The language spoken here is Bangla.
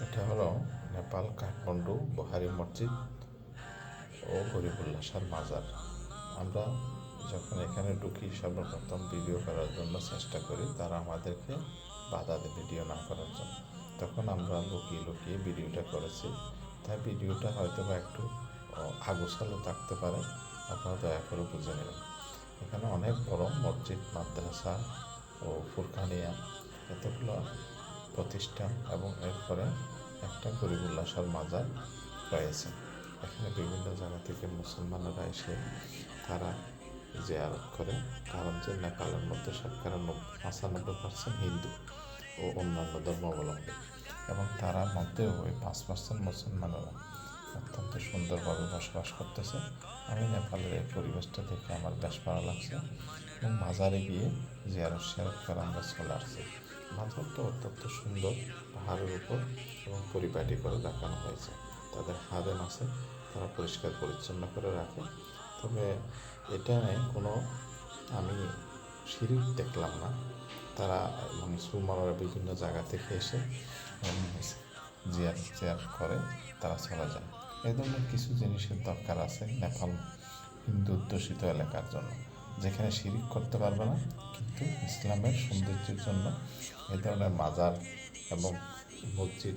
এটা হলো নেপাল, কাঠমান্ডু, বহারি মসজিদ ও গরিবুল্লাহ শাহ মাজার। আমরা যখন এখানে ঢুকি, সর্বপ্রথম ভিডিও করার জন্য চেষ্টা করি তারা আমাদেরকে বাধা দেয় ভিডিও না করার জন্য। তখন আমরা লুকিয়ে লুকিয়ে ভিডিওটা করেছি। তাই ভিডিওটা হয়তো বা একটু আগুসালো থাকতে পারে, আপনারা দয়া করে বুঝে নেবেন। এখানে অনেক বড় মসজিদ, মাদ্রাসা ও ফুরকানিয়া, এতগুলো প্রতিষ্ঠান এবং এরপরে একটা গরিবুল্লাসার মাজার রয়েছে। এখানে বিভিন্ন জায়গা থেকে মুসলমানরা এসে তারা যে আরোপ করে। কারণ যে নেপালের মধ্যে শতকরা নব্বই পঁচানব্বই পার্সেন্ট হিন্দু ও অন্যান্য ধর্মাবলম্বী। এবং তারা মধ্যে ওই পাঁচ পার্সেন্ট মুসলমানেরা অত্যন্ত সুন্দরভাবে বসবাস করতেছে। আমি নেপালের এই পরিবেশটা দেখে আমার বেশ ভালো লাগছে এবং মাজারে গিয়ে জিয়ারত শেয়ারত করে আমরা চলে আসছি। মাজারটা অত্যন্ত সুন্দর, পাহাড়ের উপর এবং পরিপাটি করে দেখানো হয়েছে। তাদের হাদেন আছে, তারা পরিষ্কার পরিচ্ছন্ন করে রাখে। তবে এটা কোনো আমি সিঁড়ি দেখলাম না। তারা মানে মুসলমানরা বিভিন্ন জায়গা থেকে এসে জিয়ার চেয়ার করে তারা চলে যায়। এই ধরনের কিছু জিনিসের দরকার আছে নেপাল হিন্দু অধ্যুষিত এলাকার জন্য, যেখানে শিরিক করতে পারবে না, কিন্তু ইসলামের সৌন্দর্যের জন্য এই ধরনের মাজার এবং মসজিদ